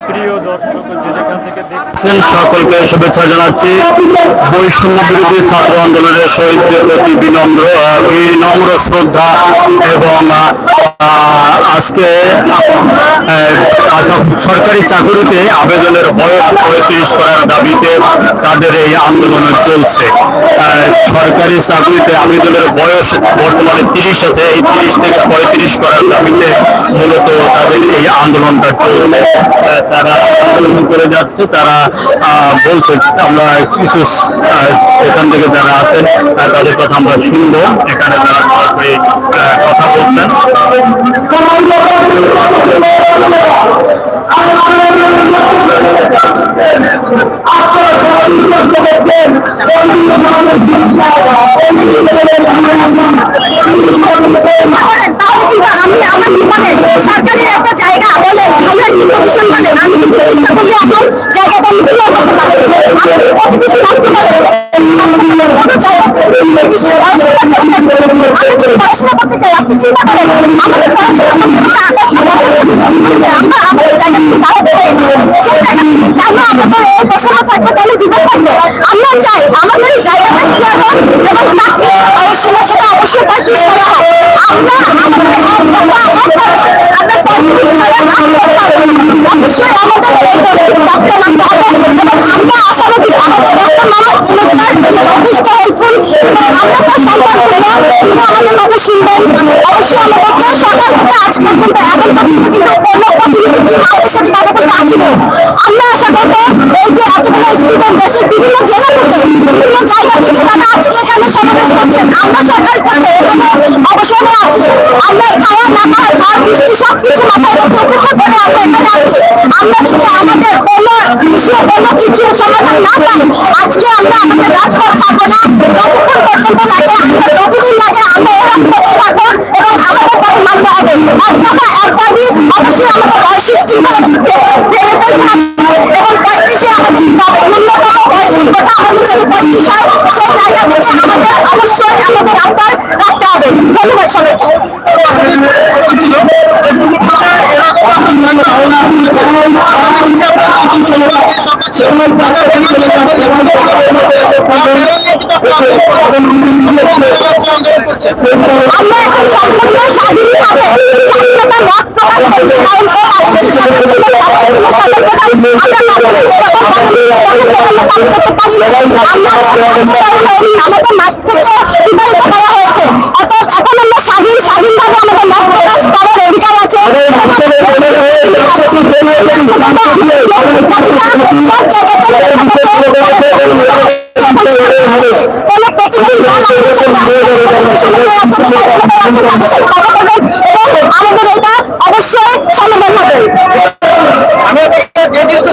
প্রিয় দর্শক যে যেখান থেকে দেখছেন আছেন সকলকে শুভেচ্ছা জানাচ্ছি। বৈষম্য বিরোধী ছাত্র আন্দোলনের শহীদদের প্রতি বিনম্র বিনম্র শ্রদ্ধা এবং আজকে সরকারি চাকরিতে আবেদনের বয়স পঁয়ত্রিশ করার দাবিতে তাদের এই আন্দোলন চলছে। সরকারি চাকরিতে আবেদনের বয়স বর্তমানে তিরিশ আছে। এই তিরিশ থেকে পঁয়ত্রিশ করার দাবিতে মূলত তাদের এই আন্দোলনটা চলছে। তারা আন্দোলন করে যাচ্ছে, তারা আহ, বলছে আমরা কিছু এখান থেকে যারা আছেন তাদের কথা আমরা শুনব। এখানে তারা সরাসরি কথা বলছেন। করেন, তাহলে কিন্তু আমি আমার জীবনে সরকারের একটা জায়গা বলেন ভালো একটি পজিশন বলেন আমি কিন্তু চেষ্টা করলে এখন জায়গাটা আমি ফিরে করতে পারি আমি কত কিছু রাখতে পারি কোনো জায়গা থেকে যদি সে পড়াশোনা করতে চাই, আমি যদি পড়াশোনা করতে চাই আপনি চিন্তা করেন আমাদের পড়াশোনা করতে গেলে আকাশ পাতাল। আমরা আমাদের জায়গা থেকে দাঁড়াতে পারি সেই জায়গা থেকে কেন আমাদের এই বসানো থাকবে তাহলে বিপদ থাকবে আমরা চাই আমাদের জায়গাটা কি হবে? এবং তাকে পড়াশোনা সেটা অবশ্যই পঁয়ত্রিশ করা হোক আমরা আমাদের এক দফা একবারে আমরা পঁয়ত্রিশ হাজার না করতে পারব। অবশ্যই আমাদের এই দলকে ডাকতে মানতে হবে এবং আমরা আশাবাদী আমাদের ডক্টর মোহাম্মদ ইউনুস স্যার যথেষ্ট হেল্পফুল এবং আমরা তার সন্তান করব তিনি আমাদের কথা শুনবেন অবশ্যই আমাদেরকে সকাল থেকে আজ পর্যন্ত এখন পর্যন্ত কিন্তু কোনো আমাদের সাথে কথা বলতে আসিনি। আমরা আশা করব এই যে এতগুলো স্টুডেন্ট দেশের বিভিন্ন জেলা থেকে, বিভিন্ন জায়গা থেকে তারা আজকে এখানে সমাবেশ করছেন আমরা সরকার থেকে এখানে অবসরে আছি। আমরা কিছু সমাধান না পাই, আজকে আমরা আমাদের রাজপথ ছাড়বো না যতক্ষণ পর্যন্ত লাগে আমরা যতদিন লাগে আমরা এই রাজপথে থাকব এবং আমাদের পথে মানতে হবে এক দফা এক দাবি অবশ্যই আমাদের বয়সী শৃঙ্খলা ভেঙে ফেলতে হবে এবং পঁয়ত্রিশে আমাদের তবে ন্যূনতম বয়স কোটা আমাদের যদি পঁয়ত্রিশ হয় সেই জায়গা থেকে আমাদের অবশ্যই আমাদের আবদার রাখতে হবে ধন্যবাদ সবাইকে আমরা এখন সম্পূর্ণ স্বাধীনভাবে স্বাধীনতা মত প্রকাশ করছি কারণ এই আদেশের সাথে ছিল স্বাধীনতা প্রকাশ আমরা মাধ্যমিক এবং প্রাথমিক স্তরে কাজ করতে পারি না। আমরা আমাদের মাঠ থেকে বিতাড়িত করা হয়েছে অর্থাৎ এখন আমরা স্বাধীনভাবে করার আমাদের আমাদের এটা অবশ্যই সমাধান হবে আমি আপনাকে যে জিনিসটা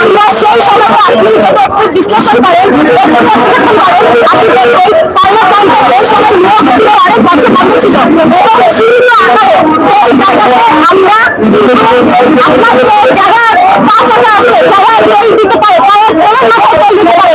আমরা সেই সময়টা আপনি যদি একটু বিশ্লেষণ করেন আপনি দেখবেন করোনার টাইমটা এই সময় নিয়োগ ছিল অনেক বছর বন্ধ ছিল এবং শূন্য আকারে এই জায়গাতে আমরা আমরা যে জায়গার পাঁচ আছে, যারা তেল দিতে পারে, তারা তেলের মাথায় তেল দিতে পারে।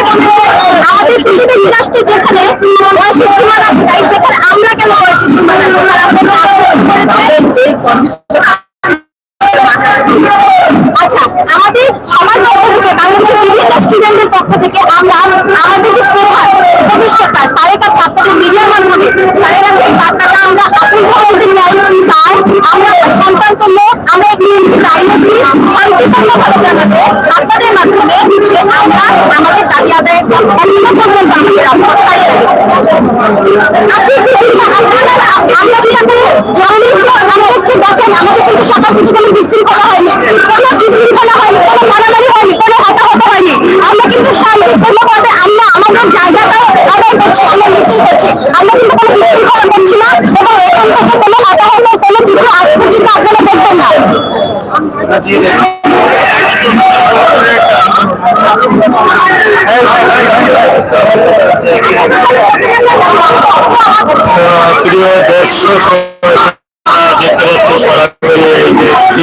আপনাদের মাধ্যমে আমরা আমাদের দাবি আদায় করব এখনও পর্যন্ত আমাদের রাস্তা ছাড়িয়ে আমাদের দেখেন আমাদের কিন্তু সকাল থেকে কোনো বিশৃঙ্খলা হয়নি কোনো বিশৃঙ্খলা হয়নি কোনো মারামারি হয়নি কোনো হতাহত হয়নি। আমরা কিন্তু শান্তিপূর্ণভাবে আমরা আমাদের জায়গাটা আদায় করছি আমরা মিছিল করছি। আমরা কিন্তু কোনো বিশৃঙ্খলা করছি না এবং এখান থেকে কোনো হতাহত কোনো কিছু আজ পর্যন্ত আপনারা দেখবেন না। প্রিয় দর্শক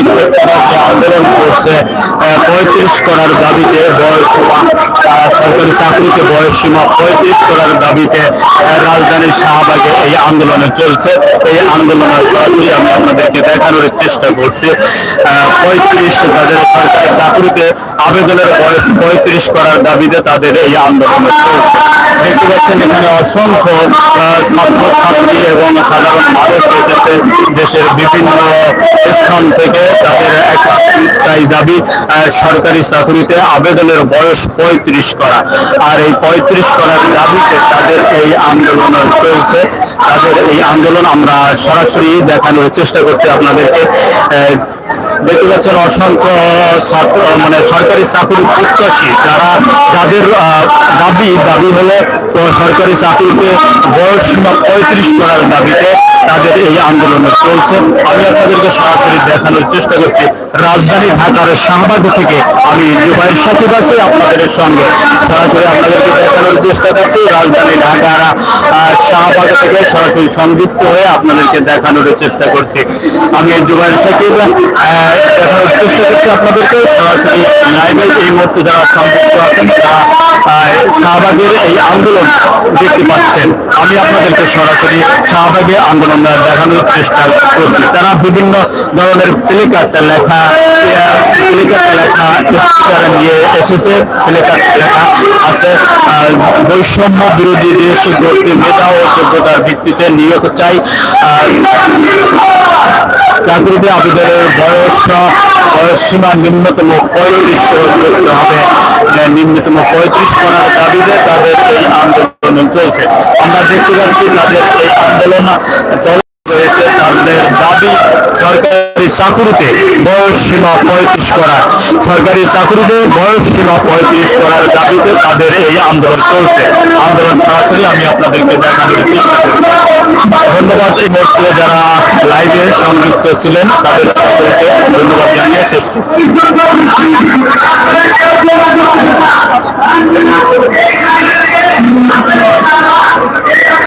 দেখতে পাচ্ছি আন্দোলন করছে পঁয়ত্রিশ করার দাবিতে বয়স সরকারি চাকরিতে বয়স সীমা পঁয়ত্রিশ করার দাবিতে রাজধানীর শাহবাগে এই আন্দোলন চলছে। এই আন্দোলনের সরাসরি আমি আপনাদেরকে দেখানোর চেষ্টা করছি। পঁয়ত্রিশ তাদের সরকারি চাকরিতে আবেদনের বয়স পঁয়ত্রিশ করার দাবিতে তাদের এই আন্দোলন চলছে। দেখতে পাচ্ছেন এখানে অসংখ্য আহ, ছাত্র ছাত্রী এবং সাধারণ মানুষ এসেছে দেশের বিভিন্ন স্থান থেকে। একটাই দাবি সরকারি চাকরিতে আবেদনের বয়স পঁয়ত্রিশ করা। আর এই পঁয়ত্রিশ করার দাবিতে তাদের এই আন্দোলন চলছে। তাদের এই আন্দোলন আমরা সরাসরি দেখানোর চেষ্টা করছি আপনাদেরকে। দেখতে পাচ্ছেন অসংখ্য ছাত্র মানে সরকারি চাকরি প্রত্যাশী, যারা যাদের দাবি দাবি হলো সরকারি চাকরিতে বয়স সীমা পঁয়ত্রিশ করার দাবিতে তাদের এই আন্দোলন চলছে। আমি আপনাদেরকে সরাসরি দেখানোর চেষ্টা করছি। রাজধানী ঢাকার শাহবাগ থেকে আমি জুবাইর সাকিব আছি আপনাদের সঙ্গে সরাসরি আপনাদেরকে দেখানোর চেষ্টা করছি। রাজধানী ঢাকার শাহবাগ থেকে সরাসরি সংযুক্ত হয়ে আপনাদেরকে দেখানোর চেষ্টা করছি। আমি জুবাইর সাকিব দেখানোর চেষ্টা করছি আপনাদেরকে। সরাসরি লাইভে এই মুহূর্তে যারা সংযুক্ত আছেন, তারা শাহবাগের এই আন্দোলন দেখতে পাচ্ছেন। আমি আপনাদেরকে সরাসরি শাহবাগে আন্দোলন দেখানোর চেষ্টা করছি। তারা বিভিন্ন ধরনের প্লেকার্ড লেখা বৈষম্য বিরোধী মেধা ও যোগ্যতার ভিত্তিতে নিয়োগ চাই আবেদনের বয়স বয়স সীমা ন্যূনতম পঁয়ত্রিশ করতে হবে নিম্নতম পঁয়ত্রিশ করার দাবিতে তাদের এই আন্দোলন চলছে আমরা দেখতে পাচ্ছি তাদের এই আন্দোলন দাবি, সরকারি চাকুরিতে বয়স সীমা পঁয়ত্রিশ করার। সরকারি চাকুরিতে বয়স সীমা পঁয়ত্রিশ করার দাবিতে তাদের এই আন্দোলন চলছে। আন্দোলন সরাসরি আমি আপনাদেরকে দেখানোর চেষ্টা করছি ধন্যবাদ এই মুহূর্তে যারা লাইভে সংযুক্ত ছিলেন, তাদের সকলকে ধন্যবাদ জানিয়ে শেষ করছি।